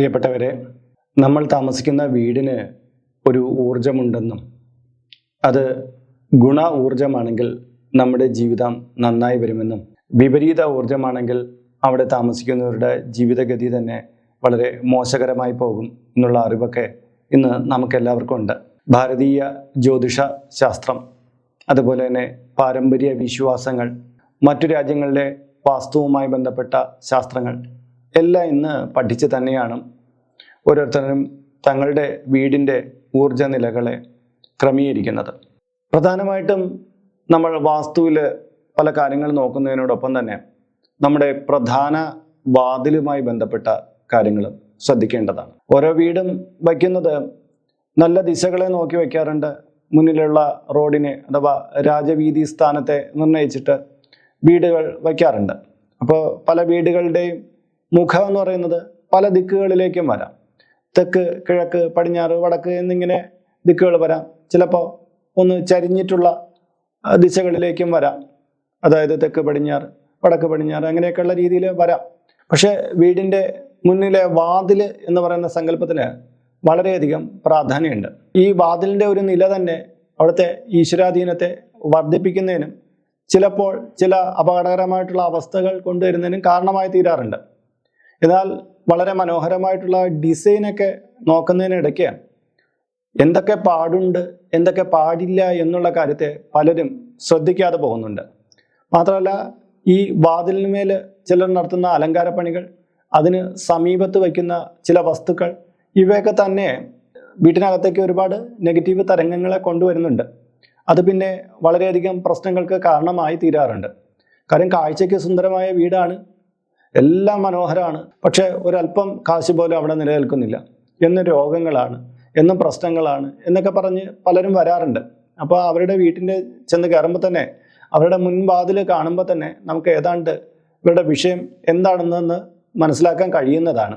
പ്രിയപ്പെട്ടവരെ നമ്മൾ താമസിക്കുന്ന വീടിന് ഒരു ഊർജമുണ്ടെന്നും അത് ഗുണ ഊർജമാണെങ്കിൽ നമ്മുടെ ജീവിതം നന്നായി വരുമെന്നും വിപരീത ഊർജമാണെങ്കിൽ അവിടെ താമസിക്കുന്നവരുടെ ജീവിതഗതി തന്നെ വളരെ മോശകരമായി പോകും എന്നുള്ള അറിവൊക്കെ ഇന്ന് നമുക്കെല്ലാവർക്കും ഉണ്ട്. ഭാരതീയ ജ്യോതിഷ ശാസ്ത്രം അതുപോലെ തന്നെ പാരമ്പര്യ വിശ്വാസങ്ങൾ മറ്റു രാജ്യങ്ങളിലെ വാസ്തുവുമായി ബന്ധപ്പെട്ട ശാസ്ത്രങ്ങൾ എല്ലാം ഇന്ന് പഠിച്ച് തന്നെയാണ് ഓരോരുത്തരും തങ്ങളുടെ വീടിന്റെ ഊർജ നിലകളെ ക്രമീകരിക്കുന്നത്. പ്രധാനമായിട്ടും നമ്മൾ വാസ്തുവിൽ പല കാര്യങ്ങൾ നോക്കുന്നതിനോടൊപ്പം തന്നെ നമ്മുടെ പ്രധാന വാതിലുമായി ബന്ധപ്പെട്ട കാര്യങ്ങളും ശ്രദ്ധിക്കേണ്ടതാണ്. ഓരോ വീടും വയ്ക്കുന്നത് നല്ല ദിശകളെ നോക്കി വയ്ക്കാറുണ്ട്. മുന്നിലുള്ള റോഡിനെ അഥവാ രാജവീതി സ്ഥാനത്തെ നിർണയിച്ചിട്ട് വീടുകൾ വയ്ക്കാറുണ്ട്. അപ്പോൾ പല വീടുകളുടെയും മുഖം എന്ന് പറയുന്നത് പല ദിക്കുകളിലേക്കും വരാം. തെക്ക് കിഴക്ക് പടിഞ്ഞാറ് വടക്ക് എന്നിങ്ങനെ ദിക്കുകൾ വരാം. ചിലപ്പോൾ ഒന്ന് ചരിഞ്ഞിട്ടുള്ള ദിശകളിലേക്കും വരാം. അതായത് തെക്ക് പടിഞ്ഞാറ് വടക്ക് പടിഞ്ഞാറ് അങ്ങനെയൊക്കെയുള്ള രീതിയിൽ വരാം. പക്ഷേ വീടിന്റെ മുന്നിലെ വാതിൽ എന്ന് പറയുന്ന സങ്കല്പത്തിന് വളരെയധികം പ്രാധാന്യമുണ്ട്. ഈ വാതിലിന്റെ ഒരു നില തന്നെ അവിടുത്തെ ഈശ്വരാധീനത്തെ വർദ്ധിപ്പിക്കുന്നതിനും ചിലപ്പോൾ ചില അപകടകരമായിട്ടുള്ള അവസ്ഥകൾ കൊണ്ടുവരുന്നതിനും കാരണമായി തീരാറുണ്ട്. എന്നാൽ വളരെ മനോഹരമായിട്ടുള്ള ഡിസൈനൊക്കെ നോക്കുന്നതിനിടയ്ക്ക് എന്തൊക്കെ പാടുണ്ട് എന്തൊക്കെ പാടില്ല എന്നുള്ള കാര്യത്തെ പലരും ശ്രദ്ധിക്കാതെ പോകുന്നുണ്ട്. മാത്രമല്ല ഈ വാതിലിന്മേൽ ചിലർ നടത്തുന്ന അലങ്കാരപ്പണികൾ അതിന് സമീപത്ത് വയ്ക്കുന്ന ചില വസ്തുക്കൾ ഇവയൊക്കെ തന്നെ വീട്ടിനകത്തേക്ക് ഒരുപാട് നെഗറ്റീവ് തരംഗങ്ങളെ കൊണ്ടുവരുന്നുണ്ട്. അത് പിന്നെ വളരെയധികം പ്രശ്നങ്ങൾക്ക് കാരണമായി തീരാറുണ്ട്. കാര്യം കാഴ്ചയ്ക്ക് സുന്ദരമായ വീടാണ്. എല്ലാം മനോഹരമാണ് പക്ഷേ ഒരല്പം കാശ് പോലും അവിടെ നിലനിൽക്കുന്നില്ല. എന്ന് രോഗങ്ങളാണ് എന്നും പ്രശ്നങ്ങളാണ് എന്നൊക്കെ പറഞ്ഞ് പലരും വരാറുണ്ട്. അപ്പോൾ അവരുടെ വീട്ടിന്റെ ചെന്ന് കയറുമ്പോൾ തന്നെ അവരുടെ മുൻവാതിൽ കാണുമ്പോൾ തന്നെ നമുക്ക് ഏതാണ്ട് ഇവരുടെ വിഷയം എന്താണെന്ന് മനസ്സിലാക്കാൻ കഴിയുന്നതാണ്.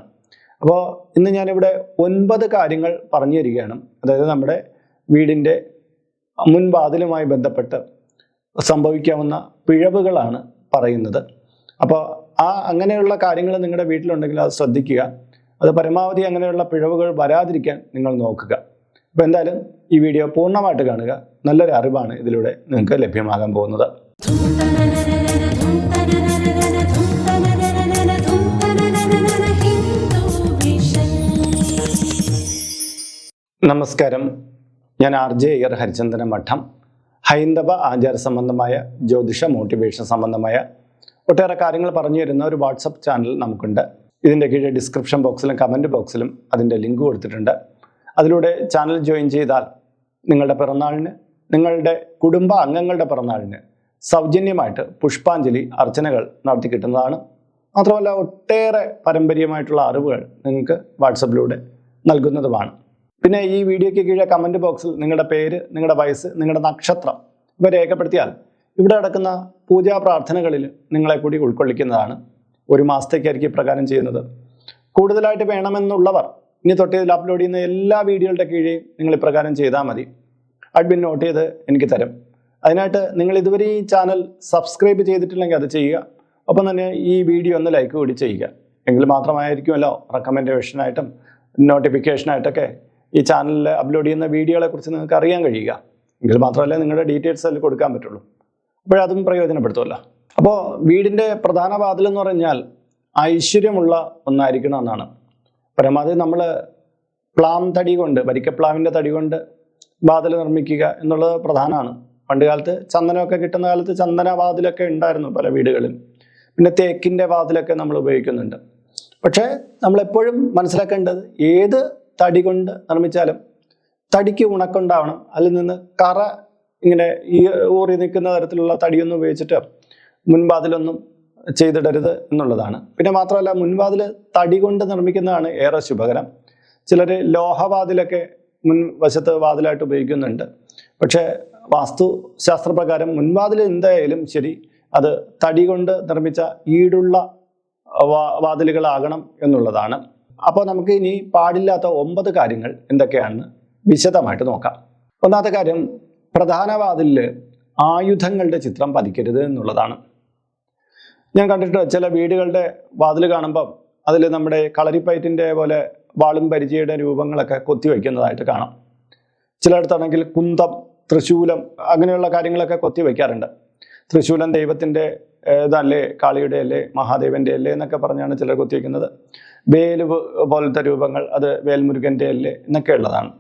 അപ്പോൾ ഇന്ന് ഞാനിവിടെ ഒൻപത് കാര്യങ്ങൾ പറഞ്ഞു തരികയാണ്. അതായത് നമ്മുടെ വീടിന്റെ മുൻവാതിലുമായി ബന്ധപ്പെട്ട് സംഭവിക്കാവുന്ന പിഴവുകളാണ് പറയുന്നത്. അപ്പോൾ ആ അങ്ങനെയുള്ള കാര്യങ്ങൾ നിങ്ങളുടെ വീട്ടിലുണ്ടെങ്കിൽ അത് ശ്രദ്ധിക്കുക. അത് പരമാവധി അങ്ങനെയുള്ള പിഴവുകൾ വരാതിരിക്കാൻ നിങ്ങൾ നോക്കുക. അപ്പോൾ എന്തായാലും ഈ വീഡിയോ പൂർണമായിട്ട് കാണുക. നല്ലൊരു അറിവാണ് ഇതിലൂടെ നിങ്ങൾക്ക് ലഭ്യമാകാൻ പോകുന്നത്. നമസ്കാരം. ഞാൻ ആർ ജെ അയ്യർ ഹരിചന്ദന മഠം. ഹൈന്ദവ ആചാര സംബന്ധമായ ജ്യോതിഷ മോട്ടിവേഷൻ സംബന്ധമായ ഒട്ടേറെ കാര്യങ്ങൾ പറഞ്ഞു തരുന്ന ഒരു വാട്സപ്പ് ചാനൽ നമുക്കുണ്ട്. ഇതിന്റെ കീഴെ ഡിസ്ക്രിപ്ഷൻ ബോക്സിലും കമന്റ് ബോക്സിലും അതിന്റെ ലിങ്ക് കൊടുത്തിട്ടുണ്ട്. അതിലൂടെ ചാനൽ ജോയിൻ ചെയ്താൽ നിങ്ങളുടെ പിറന്നാളിന് നിങ്ങളുടെ കുടുംബ അംഗങ്ങളുടെ പിറന്നാളിന് സൗജന്യമായിട്ട് പുഷ്പാഞ്ജലി അർച്ചനകൾ നടത്തി കിട്ടുന്നതാണ്. മാത്രമല്ല ഒട്ടേറെ പാരമ്പര്യമായിട്ടുള്ള അറിവുകൾ നിങ്ങൾക്ക് വാട്സപ്പിലൂടെ നൽകുന്നതുമാണ്. പിന്നെ ഈ വീഡിയോയ്ക്ക് കീഴെ കമന്റ് ബോക്സിൽ നിങ്ങളുടെ പേര് നിങ്ങളുടെ വയസ്സ് നിങ്ങളുടെ നക്ഷത്രം ഇവ രേഖപ്പെടുത്തിയാൽ ഇവിടെ നടക്കുന്ന പൂജാ പ്രാർത്ഥനകളിൽ നിങ്ങളെ കൂടി ഉൾക്കൊള്ളിക്കുന്നതാണ് ഒരു മാസത്തേക്കായിരിക്കും ഇപ്രകാരം ചെയ്യുന്നത്. കൂടുതലായിട്ട് വേണമെന്നുള്ളവർ ഇനി തൊട്ട് ഇതിൽ അപ്ലോഡ് ചെയ്യുന്ന എല്ലാ വീഡിയോകളുടെ കീഴേ നിങ്ങൾ ഇപ്രകാരം ചെയ്താൽ മതി. അഡ്മിൻ നോട്ട് ചെയ്ത് എനിക്ക് തരും. അതിനായിട്ട് നിങ്ങൾ ഇതുവരെ ഈ ചാനൽ സബ്സ്ക്രൈബ് ചെയ്തിട്ടില്ലെങ്കിൽ അത് ചെയ്യുക. ഒപ്പം തന്നെ ഈ വീഡിയോ ഒന്ന് ലൈക്ക് കൂടി ചെയ്യുക. എങ്കിൽ മാത്രമായിരിക്കുമല്ലോ റെക്കമെൻഡേഷനായിട്ടും നോട്ടിഫിക്കേഷനായിട്ടൊക്കെ ഈ ചാനലിൽ അപ്ലോഡ് ചെയ്യുന്ന വീഡിയോകളെക്കുറിച്ച് നിങ്ങൾക്ക് അറിയാൻ കഴിയുക. എങ്കിൽ മാത്രമല്ലേ നിങ്ങളുടെ ഡീറ്റെയിൽസ് അതിൽ കൊടുക്കാൻ പറ്റുള്ളൂ. അപ്പോഴതും പ്രയോജനപ്പെടുത്തുമല്ലോ. അപ്പോൾ വീടിന്റെ പ്രധാന വാതിൽ എന്ന് പറഞ്ഞാൽ ഐശ്വര്യമുള്ള ഒന്നായിരിക്കണം എന്നാണ്. പരമാവധി നമ്മൾ പ്ലാം തടി കൊണ്ട് വരിക്കപ്ലാവിന്റെ തടി കൊണ്ട് വാതിൽ നിർമ്മിക്കുക എന്നുള്ളത് പ്രധാനമാണ്. പണ്ട് കാലത്ത് ചന്ദനമൊക്കെ കിട്ടുന്ന കാലത്ത് ചന്ദന വാതിലൊക്കെ ഉണ്ടായിരുന്നു പല വീടുകളിൽ പിന്നെ തേക്കിന്റെ വാതിലൊക്കെ നമ്മൾ ഉപയോഗിക്കുന്നുണ്ട്. പക്ഷേ നമ്മളെപ്പോഴും മനസ്സിലാക്കേണ്ടത് ഏത് തടി കൊണ്ട് നിർമ്മിച്ചാലും തടിക്ക് ഉണക്കുണ്ടാവണം അതിൽ നിന്ന് കറ ഇങ്ങനെ ഈ ഊറി നിൽക്കുന്ന തരത്തിലുള്ള തടിയൊന്നും ഉപയോഗിച്ചിട്ട് മുൻവാതിലൊന്നും ചെയ്തിടരുത് എന്നുള്ളതാണ്. പിന്നെ മാത്രമല്ല മുൻവാതിൽ തടി കൊണ്ട് നിർമ്മിക്കുന്നതാണ് ഏറെ ശുഭകരം. ചിലർ ലോഹവാതിലൊക്കെ മുൻ വശത്ത് വാതിലായിട്ട് ഉപയോഗിക്കുന്നുണ്ട്. പക്ഷേ വാസ്തു ശാസ്ത്രപ്രകാരം മുൻവാതിൽ എന്തായാലും ശരി അത് തടി കൊണ്ട് നിർമ്മിച്ച ഈടുള്ള വാതിലുകളാകണം എന്നുള്ളതാണ്. അപ്പോൾ നമുക്ക് ഇനി പാടില്ലാത്ത ഒമ്പത് കാര്യങ്ങൾ എന്തൊക്കെയാണെന്ന് വിശദമായിട്ട് നോക്കാം. ഒന്നാമത്തെ കാര്യം പ്രധാന വാതിലിൽ ആയുധങ്ങളുടെ ചിത്രം പതിക്കരുത് എന്നുള്ളതാണ്. ഞാൻ കണ്ടിട്ട് ചില വീടുകളുടെ വാതിൽ കാണുമ്പം അതിൽ നമ്മുടെ കളരിപ്പയറ്റിന്റെ പോലെ വാളും പരിചയുടെ രൂപങ്ങളൊക്കെ കൊത്തിവെക്കുന്നതായിട്ട് കാണാം. ചിലയിടത്താണെങ്കിൽ കുന്തം തൃശൂലം അങ്ങനെയുള്ള കാര്യങ്ങളൊക്കെ കൊത്തി വയ്ക്കാറുണ്ട്. തൃശൂലം ദൈവത്തിന്റെ ഇതല്ലേ കാളിയുടെ അല്ലേ മഹാദേവന്റെ അല്ലേ എന്നൊക്കെ പറഞ്ഞാണ് ചിലർ കൊത്തിവെക്കുന്നത് വേലു പോലത്തെ രൂപങ്ങൾ അത് വേൽമുരുകന്റെ അല്ലേ എന്നൊക്കെ ഉള്ളതാണ്.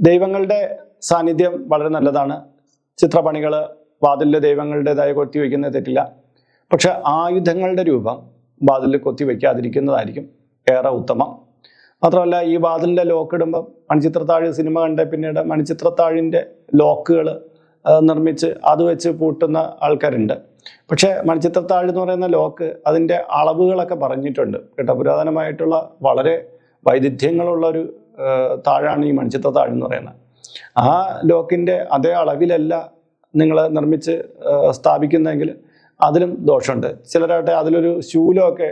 ദൈവങ്ങളുടെ സാന്നിധ്യം വളരെ നല്ലതാണ്. ചിത്രപണികൾ വാതിലിലെ ദൈവങ്ങളുടേതായ കൊത്തി വയ്ക്കുന്നത് തെറ്റില്ല. പക്ഷെ ആയുധങ്ങളുടെ രൂപം വാതിലിൽ കൊത്തി വയ്ക്കാതിരിക്കുന്നതായിരിക്കും ഏറെ ഉത്തമം. മാത്രമല്ല ഈ വാതിലിന്റെ ലോക്ക് ഇടുമ്പോൾ മണിച്ചിത്രത്താഴ് സിനിമ കണ്ട പിന്നീട് മണിച്ചിത്രത്താഴിന്റെ ലോക്കുകൾ നിർമ്മിച്ച് അത് വെച്ച് പൂട്ടുന്ന ആൾക്കാരുണ്ട്. പക്ഷേ മണിച്ചിത്രത്താഴ് എന്ന് പറയുന്ന ലോക്ക് അതിന്റെ അളവുകളൊക്കെ പറഞ്ഞിട്ടുണ്ട്. കേട്ടോ പുരാതനമായിട്ടുള്ള വളരെ വൈവിധ്യങ്ങളുള്ള ഒരു താഴാണ് ഈ മണിച്ചിത്രത്താഴ് എന്ന് പറയുന്നത്. ആ ലോക്കിന്റെ അതേ അളവിലല്ല നിങ്ങൾ നിർമ്മിച്ച് സ്ഥാപിക്കുന്നതെങ്കിൽ അതിലും ദോഷമുണ്ട്. ചിലരായിട്ട് അതിലൊരു ശൂലമൊക്കെ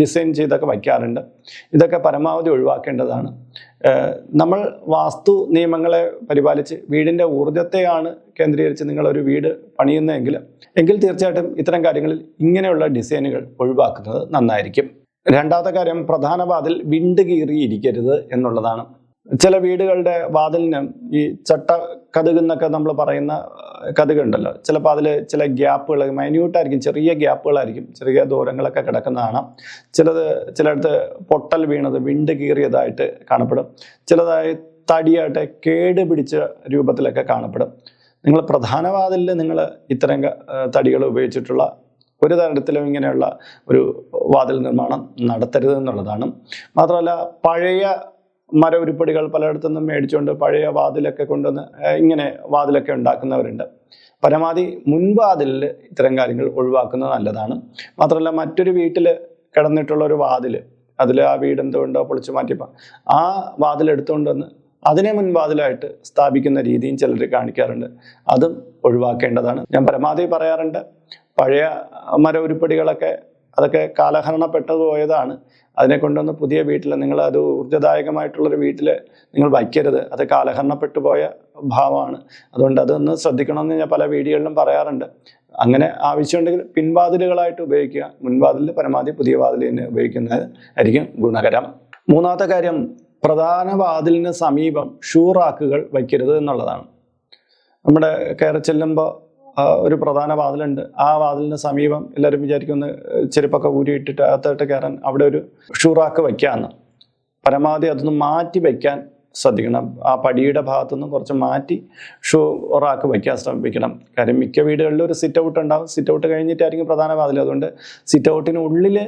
ഡിസൈൻ ചെയ്തൊക്കെ വയ്ക്കാറുണ്ട്. ഇതൊക്കെ പരമാവധി ഒഴിവാക്കേണ്ടതാണ്. നമ്മൾ വാസ്തു നിയമങ്ങളെ പരിപാലിച്ച് വീടിന്റെ ഊർജത്തെയാണ് കേന്ദ്രീകരിച്ച് നിങ്ങളൊരു വീട് പണിയുന്നതെങ്കിൽ എങ്കിൽ തീർച്ചയായിട്ടും ഇത്തരം കാര്യങ്ങളിൽ ഇങ്ങനെയുള്ള ഡിസൈനുകൾ ഒഴിവാക്കുന്നത് നന്നായിരിക്കും. രണ്ടാമത്തെ കാര്യം പ്രധാന വാതിൽ വിണ്ട് കീറിയിരിക്കരുത് എന്നുള്ളതാണ്. ചില വീടുകളുടെ വാതിലിന് ഈ ചട്ട കഥക് എന്നൊക്കെ നമ്മൾ പറയുന്ന കതുകുണ്ടല്ലോ. ചിലപ്പോൾ അതിൽ ചില ഗ്യാപ്പുകൾ മൈന്യൂട്ടായിരിക്കും ചെറിയ ഗ്യാപ്പുകളായിരിക്കും ചെറിയ ദൂരങ്ങളൊക്കെ കിടക്കുന്നതാണ് ചിലത് ചിലയിടത്ത് പൊട്ടൽ വീണത് വിണ്ട് കീറിയതായിട്ട് കാണപ്പെടും. ചിലതായി തടിയായിട്ട് കേട് പിടിച്ച രൂപത്തിലൊക്കെ കാണപ്പെടും. നിങ്ങൾ പ്രധാന വാതിലിൽ നിങ്ങൾ ഇത്തരം തടികൾ ഉപയോഗിച്ചിട്ടുള്ള ഒരു തരത്തിലും ഇങ്ങനെയുള്ള ഒരു വാതിൽ നിർമ്മാണം നടത്തരുത് എന്നുള്ളതാണ് മാത്രമല്ല പഴയ മര ഉരുപ്പടികൾ പലയിടത്തു നിന്നും മേടിച്ചുകൊണ്ട് പഴയ വാതിലൊക്കെ കൊണ്ടുവന്ന് ഇങ്ങനെ വാതിലൊക്കെ ഉണ്ടാക്കുന്നവരുണ്ട്. പരമാവധി മുൻവാതിലിൽ ഇത്തരം കാര്യങ്ങൾ ഒഴിവാക്കുന്നത് നല്ലതാണ്. മാത്രമല്ല മറ്റൊരു വീട്ടിൽ കിടന്നിട്ടുള്ള ഒരു വാതിൽ അതിൽ ആ വീട് എന്തുകൊണ്ടോ പൊളിച്ചു മാറ്റിയപ്പോൾ ആ വാതിൽ എടുത്തുകൊണ്ട് വന്ന് അതിനെ മുൻവാതിലായിട്ട് സ്ഥാപിക്കുന്ന രീതിയും ചിലർ കാണിക്കാറുണ്ട്. അതും ഒഴിവാക്കേണ്ടതാണ്. ഞാൻ പരമാവധി പറയാറുണ്ട് പഴയ മര ഉരുപ്പടികളൊക്കെ അതൊക്കെ കാലഹരണപ്പെട്ടു പോയതാണ്. അതിനെ കൊണ്ടുവന്ന് പുതിയ വീട്ടിൽ നിങ്ങൾ അത് ഊർജദായകമായിട്ടുള്ളൊരു വീട്ടിൽ നിങ്ങൾ വയ്ക്കരുത്. അത് കാലഹരണപ്പെട്ടു പോയ ഭാവമാണ്. അതുകൊണ്ട് അതൊന്ന് ശ്രദ്ധിക്കണമെന്ന് ഞാൻ പല വീഡിയോകളിലും പറയാറുണ്ട്. അങ്ങനെ ആവശ്യമുണ്ടെങ്കിൽ പിൻവാതിലുകളായിട്ട് ഉപയോഗിക്കുക. മുൻവാതിലിൽ പരമാവധി പുതിയ വാതിൽ തന്നെ ഉപയോഗിക്കുന്നത് ആയിരിക്കും ഗുണകരം. മൂന്നാമത്തെ കാര്യം പ്രധാന വാതിലിന് സമീപം ഷൂറാക്കുകൾ വയ്ക്കരുത് എന്നുള്ളതാണ്. നമ്മുടെ കയറി ചെല്ലുമ്പോൾ ഒരു പ്രധാന വാതിലുണ്ട്. ആ വാതിലിന് സമീപം എല്ലാവരും വിചാരിക്കുന്ന ചെരുപ്പൊക്കെ ഊരിയിട്ടിട്ട് അകത്തോട്ട് കയറാൻ അവിടെ ഒരു ഷൂറാക്ക് വയ്ക്കാമെന്ന് പരമാവധി അതൊന്ന് മാറ്റി വയ്ക്കാൻ ശ്രദ്ധിക്കണം. ആ പടിയുടെ ഭാഗത്തുനിന്ന് കുറച്ച് മാറ്റി ഷൂ റാക്ക് വയ്ക്കാൻ ശ്രമിക്കണം കാര്യം മിക്ക വീടുകളിലും ഒരു സിറ്റ് ഔട്ട് ഉണ്ടാവും. സിറ്റ് ഔട്ട് കഴിഞ്ഞിട്ടായിരിക്കും പ്രധാന വാതിൽ. അതുകൊണ്ട് സിറ്റ് ഔട്ടിന് ഉള്ളിൽ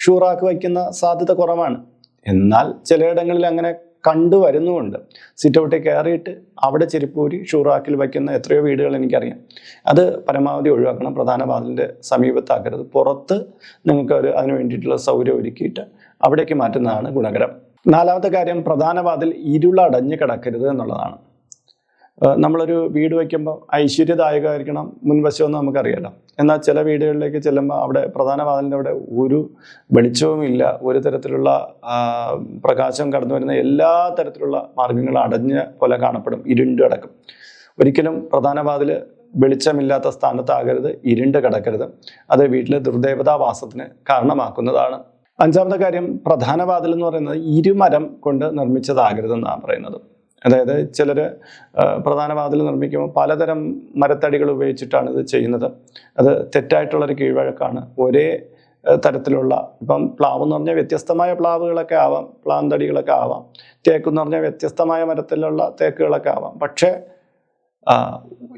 ഷൂ റാക്ക് വയ്ക്കുന്ന സാധ്യത കുറവാണ്. എന്നാൽ ചിലയിടങ്ങളിൽ അങ്ങനെ കണ്ടുവരുന്നുമുണ്ട് സിറ്റ് ഔട്ടിൽ കയറിയിട്ട് അവിടെ ചെരുപ്പൂരി ഷൂറാക്കിൽ വയ്ക്കുന്ന എത്രയോ വീടുകൾ എനിക്കറിയാം. അത് പരമാവധി ഒഴിവാക്കണം. പ്രധാന വാതിലിന്റെ സമീപത്താക്കരുത്. പുറത്ത് നിങ്ങൾക്ക് ഒരു അതിന് വേണ്ടിയിട്ടുള്ള സൗകര്യം ഒരുക്കിയിട്ട് അവിടേക്ക് മാറ്റുന്നതാണ് ഗുണകരം. നാലാമത്തെ കാര്യം പ്രധാന വാതിൽ ഇരുളടഞ്ഞ് കിടക്കരുത് എന്നുള്ളതാണ്. നമ്മളൊരു വീട് വയ്ക്കുമ്പോൾ ഐശ്വര്യദായകമായിരിക്കണം. മുൻവശമെന്ന് നമുക്കറിയാലോ എന്നാൽ ചില വീടുകളിലേക്ക് ചെല്ലുമ്പോൾ അവിടെ പ്രധാന വാതിലിന്റെ അവിടെ ഒരു വെളിച്ചവുമില്ല ഒരു തരത്തിലുള്ള പ്രകാശം കടന്നു വരുന്ന എല്ലാ തരത്തിലുള്ള മാർഗങ്ങളും അടഞ്ഞ പോലെ കാണപ്പെടും. ഇരുണ്ട് കിടക്കും. ഒരിക്കലും പ്രധാന വാതിൽ വെളിച്ചമില്ലാത്ത സ്ഥാനത്താകരുത്. ഇരുണ്ട് കിടക്കരുത്. അത് വീട്ടിലെ ദുർദേവതാവാസത്തിന് കാരണമാക്കുന്നതാണ്. അഞ്ചാമത്തെ കാര്യം പ്രധാന വാതിൽ എന്ന് പറയുന്നത് ഇരുമരം കൊണ്ട് നിർമ്മിച്ചതാകരുതെന്നാണ് പറയുന്നത്. അതായത് ചിലർ പ്രധാന വാതിൽ നിർമ്മിക്കുമ്പോൾ പലതരം മരത്തടികൾ ഉപയോഗിച്ചിട്ടാണ് ഇത് ചെയ്യുന്നത്. അത് തെറ്റായിട്ടുള്ളൊരു കീഴ്വഴക്കാണ്. ഒരേ തരത്തിലുള്ള ഇപ്പം പ്ലാവ് എന്ന് പറഞ്ഞാൽ വ്യത്യസ്തമായ പ്ലാവുകളൊക്കെ ആവാം പ്ലാന്തടികളൊക്കെ ആവാം തേക്ക് എന്ന് പറഞ്ഞാൽ വ്യത്യസ്തമായ മരത്തിലുള്ള തേക്കുകളൊക്കെ ആവാം. പക്ഷേ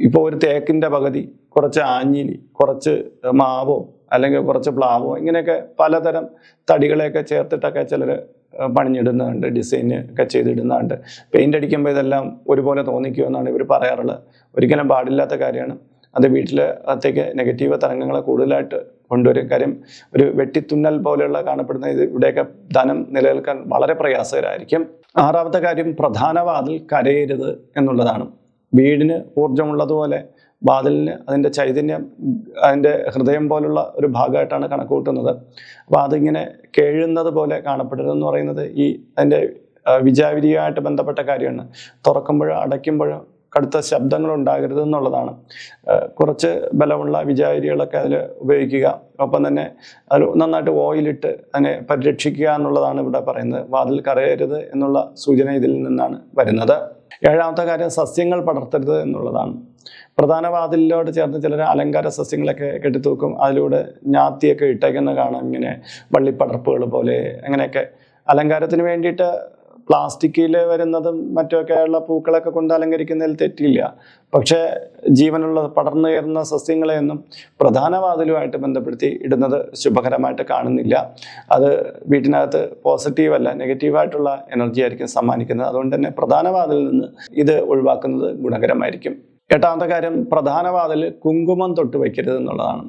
ഇപ്പോൾ ഒരു തേക്കിന്റെ പകുതി കുറച്ച് ആഞ്ഞിലി കുറച്ച് മാവോ അല്ലെങ്കിൽ കുറച്ച് പ്ലാവോ ഇങ്ങനെയൊക്കെ പലതരം തടികളെയൊക്കെ ചേർത്തിട്ടൊക്കെ ചിലർ പണിഞ്ഞിടുന്നുണ്ട് ഡിസൈൻ ഒക്കെ ചെയ്തിടുന്നുണ്ട്. പെയിന്റ് അടിക്കുമ്പോൾ ഇതെല്ലാം ഒരുപോലെ തോന്നിക്കുമെന്നാണ് ഇവർ പറയാറുള്ളത്. ഒരിക്കലും പാടില്ലാത്ത കാര്യമാണ്. അത് വീട്ടിൽ അകത്തേക്ക് നെഗറ്റീവ് തരംഗങ്ങളെ കൂടുതലായിട്ട് കൊണ്ടുവരും. കാര്യം ഒരു വെട്ടിത്തുന്നൽ പോലെയുള്ള കാണപ്പെടുന്ന ഇത് ഇവിടെയൊക്കെ ധനം നിലനിൽക്കാൻ വളരെ പ്രയാസകരമായിരിക്കും ആറാമത്തെ കാര്യം പ്രധാന വാതിൽ കരയരുത് എന്നുള്ളതാണ്. വീടിന് ഊർജമുള്ളതുപോലെ വാതിലിന് അതിന്റെ ചൈതന്യം അതിന്റെ ഹൃദയം പോലുള്ള ഒരു ഭാഗമായിട്ടാണ് കണക്ക് കൂട്ടുന്നത് അപ്പോൾ അതിങ്ങനെ കേഴുന്നത് പോലെ കാണപ്പെടരുതെന്ന് പറയുന്നത് ഈ അതിന്റെ വിജാവിരിയുമായിട്ട് ബന്ധപ്പെട്ട കാര്യമാണ്. തുറക്കുമ്പോഴോ അടയ്ക്കുമ്പോഴോ കടുത്ത ശബ്ദങ്ങൾ ഉണ്ടാകരുത് എന്നുള്ളതാണ്. കുറച്ച് ബലമുള്ള വിചാരികളൊക്കെ അതിൽ ഉപയോഗിക്കുക. ഒപ്പം തന്നെ അത് നന്നായിട്ട് ഓയിലിട്ട് അതിനെ പരിരക്ഷിക്കുക എന്നുള്ളതാണ് ഇവിടെ പറയുന്നത്. വാതിൽ കറയരുത് എന്നുള്ള സൂചന ഇതിൽ നിന്നാണ് വരുന്നത്. ഏഴാമത്തെ കാര്യം സസ്യങ്ങൾ പടർത്തരുത് എന്നുള്ളതാണ്. പ്രധാന വാതിലിലോട്ട് ചേർന്ന് ചിലർ അലങ്കാര സസ്യങ്ങളൊക്കെ കെട്ടിത്തൂക്കും. അതിലൂടെ ഞാത്തിയൊക്കെ ഇട്ടേക്കുന്ന കാണാം. ഇങ്ങനെ വള്ളിപ്പടർപ്പുകൾ പോലെ അങ്ങനെയൊക്കെ. അലങ്കാരത്തിന് വേണ്ടിയിട്ട് പ്ലാസ്റ്റിക്കിൽ വരുന്നതും മറ്റൊക്കെയുള്ള പൂക്കളൊക്കെ കൊണ്ട് അലങ്കരിക്കുന്നതിൽ തെറ്റില്ല. പക്ഷേ ജീവനുള്ള പടർന്നു കയറുന്ന സസ്യങ്ങളെയൊന്നും പ്രധാന വാതിലുമായിട്ട് ബന്ധപ്പെടുത്തി ഇടുന്നത് ശുഭകരമായിട്ട് കാണുന്നില്ല. അത് വീട്ടിനകത്ത് പോസിറ്റീവ് അല്ല നെഗറ്റീവായിട്ടുള്ള എനർജി ആയിരിക്കും സമ്മാനിക്കുന്നത്. അതുകൊണ്ട് തന്നെ പ്രധാന വാതിലിൽ നിന്ന് ഇത് ഒഴിവാക്കുന്നത് ഗുണകരമായിരിക്കും. എട്ടാമത്തെ കാര്യം പ്രധാന വാതിൽ കുങ്കുമം തൊട്ട് വയ്ക്കരുത് എന്നുള്ളതാണ്.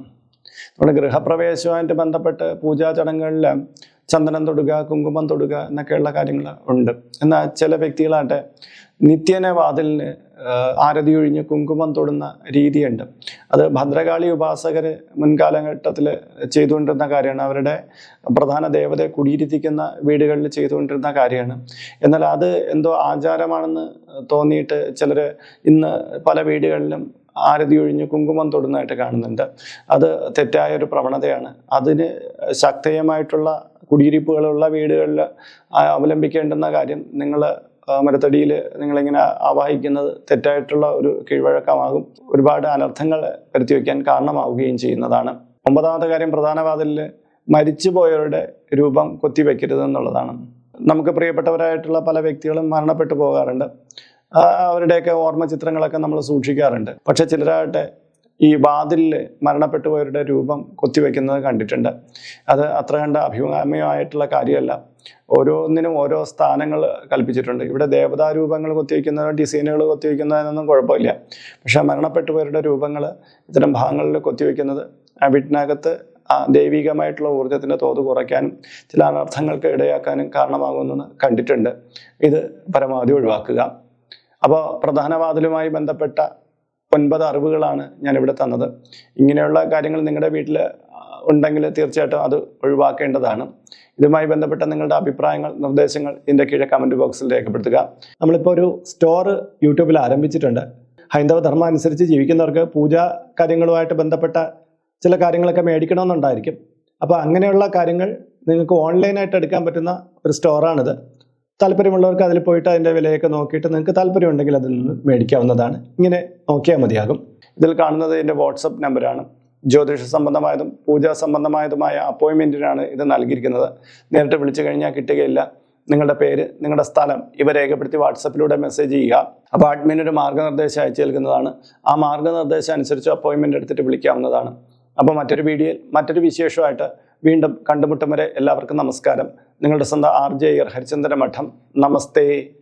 നമ്മുടെ ഗൃഹപ്രവേശവുമായിട്ട് ബന്ധപ്പെട്ട് പൂജാ ചടങ്ങുകളിൽ ചന്ദനം തൊടുക കുങ്കുമം തൊടുക എന്നൊക്കെയുള്ള കാര്യങ്ങൾ ഉണ്ട്. എന്നാൽ ചില വ്യക്തികളാട്ടെ നിത്യേന വാതിലിന് ആരതിയൊഴിഞ്ഞ് കുങ്കുമം തൊടുന്ന രീതിയുണ്ട്. അത് ഭദ്രകാളി ഉപാസകർ മുൻകാലഘട്ടത്തിൽ ചെയ്തുകൊണ്ടിരുന്ന കാര്യമാണ്. അവരുടെ പ്രധാന ദേവതയെ കുടിയിരുത്തിക്കുന്ന വീടുകളിൽ ചെയ്തുകൊണ്ടിരുന്ന കാര്യമാണ്. എന്നാൽ അത് എന്തോ ആചാരമാണെന്ന് തോന്നിയിട്ട് ചിലർ ഇന്ന് പല വീടുകളിലും ആരതി ഒഴിഞ്ഞ് കുങ്കുമം തൊടുന്നതായിട്ട് കാണുന്നുണ്ട്. അത് തെറ്റായ ഒരു പ്രവണതയാണ്. അതിന് ശക്തമായിട്ടുള്ള കുടിയിരിപ്പുകളുള്ള വീടുകളിൽ അവലംബിക്കേണ്ടുന്ന കാര്യം നിങ്ങൾ മരത്തടിയിൽ നിങ്ങളിങ്ങനെ ആവാഹിക്കുന്നത് തെറ്റായിട്ടുള്ള ഒരു കീഴ്വഴക്കമാകും. ഒരുപാട് അനർത്ഥങ്ങൾ വരുത്തി വയ്ക്കാൻ കാരണമാവുകയും ചെയ്യുന്നതാണ്. ഒമ്പതാമത്തെ കാര്യം പ്രധാനവാതിലിൽ മരിച്ചുപോയവരുടെ രൂപം കൊത്തിവെക്കരുത് എന്നുള്ളതാണ്. നമുക്ക് പ്രിയപ്പെട്ടവരായിട്ടുള്ള പല വ്യക്തികളും മരണപ്പെട്ടു പോകാറുണ്ട്. അവരുടെയൊക്കെ ഓർമ്മ ചിത്രങ്ങളൊക്കെ നമ്മൾ സൂക്ഷിക്കാറുണ്ട്. പക്ഷെ ചിലരാകട്ടെ ഈ വാതിലിൽ മരണപ്പെട്ടു പോയവരുടെ രൂപം കൊത്തിവെക്കുന്നത് കണ്ടിട്ടുണ്ട്. അത് അത്ര കണ്ട അഭികാമ്യമായിട്ടുള്ള കാര്യമല്ല. ഓരോന്നിനും ഓരോ സ്ഥാനങ്ങൾ കൽപ്പിച്ചിട്ടുണ്ട്. ഇവിടെ ദേവതാ രൂപങ്ങൾ കൊത്തിവെക്കുന്ന ഡിസൈനുകൾ കൊത്തിവെക്കുന്നതിനൊന്നും കുഴപ്പമില്ല. പക്ഷേ മരണപ്പെട്ടു പോയവരുടെ രൂപങ്ങൾ ഇത്തരം ഭാഗങ്ങളിൽ കൊത്തിവെക്കുന്നത് ആ വീട്ടിനകത്ത് ദൈവികമായിട്ടുള്ള ഊർജത്തിന്റെ തോത് കുറയ്ക്കാനും ചില അനർത്ഥങ്ങൾക്ക് ഇടയാക്കാനും കാരണമാകുമെന്ന് കണ്ടിട്ടുണ്ട്. ഇത് പരമാവധി ഒഴിവാക്കുക. അപ്പോൾ പ്രധാന വാതിലുമായി ബന്ധപ്പെട്ട ഒൻപത് അറിവുകളാണ് ഞാൻ ഇവിടെ തന്നത്. ഇങ്ങനെയുള്ള കാര്യങ്ങൾ നിങ്ങളുടെ വീട്ടിൽ ഉണ്ടെങ്കിൽ തീർച്ചയായിട്ടും അത് ഒഴിവാക്കേണ്ടതാണ്. ഇതുമായി ബന്ധപ്പെട്ട നിങ്ങളുടെ അഭിപ്രായങ്ങൾ നിർദ്ദേശങ്ങൾ ഇതിന്റെ കീഴെ കമന്റ് ബോക്സിൽ രേഖപ്പെടുത്തുക. നമ്മളിപ്പോൾ ഒരു സ്റ്റോർ യൂട്യൂബിൽ ആരംഭിച്ചിട്ടുണ്ട്. ഹൈന്ദവ ധർമ്മം അനുസരിച്ച് ജീവിക്കുന്നവർക്ക് പൂജാ കാര്യങ്ങളുമായിട്ട് ബന്ധപ്പെട്ട ചില കാര്യങ്ങളൊക്കെ മേടിക്കണമെന്നുണ്ടായിരിക്കും. അപ്പോൾ അങ്ങനെയുള്ള കാര്യങ്ങൾ നിങ്ങൾക്ക് ഓൺലൈനായിട്ട് എടുക്കാൻ പറ്റുന്ന ഒരു സ്റ്റോറാണിത് താല്പര്യമുള്ളവർക്ക് അതിൽ പോയിട്ട് അതിന്റെ വിലയൊക്കെ നോക്കിയിട്ട് നിങ്ങൾക്ക് താല്പര്യമുണ്ടെങ്കിൽ അതിൽ നിന്ന് മേടിക്കാവുന്നതാണ്. ഇങ്ങനെ നോക്കിയാൽ മതിയാകും. ഇതിൽ കാണുന്നത് എന്റെ വാട്സപ്പ് നമ്പറാണ്. ജ്യോതിഷ സംബന്ധമായതും പൂജാ സംബന്ധമായതുമായ അപ്പോയിൻമെന്റിനാണ് ഇത് നൽകിയിരിക്കുന്നത്. നേരിട്ട് വിളിച്ചു കഴിഞ്ഞാൽ കിട്ടുകയില്ല. നിങ്ങളുടെ പേര് നിങ്ങളുടെ സ്ഥലം ഇവ രേഖപ്പെടുത്തി വാട്സപ്പിലൂടെ മെസ്സേജ് ചെയ്യുക. അപ്പോൾ അഡ്മിൻ ഒരു മാർഗനിർദ്ദേശം അയച്ചു നൽകുന്നതാണ്. ആ മാർഗനിർദ്ദേശം അനുസരിച്ച് അപ്പോയിൻമെന്റ് എടുത്തിട്ട് വിളിക്കാവുന്നതാണ്. അപ്പോൾ മറ്റൊരു വീഡിയോയിൽ മറ്റൊരു വിശേഷമായിട്ട് വീണ്ടും കണ്ടുമുട്ടും വരെ എല്ലാവർക്കും നമസ്കാരം. നിങ്ങളുടെ സ്വന്തം ആർ ജെ ഹരിചന്ദ്ര മഠം നമസ്തേ.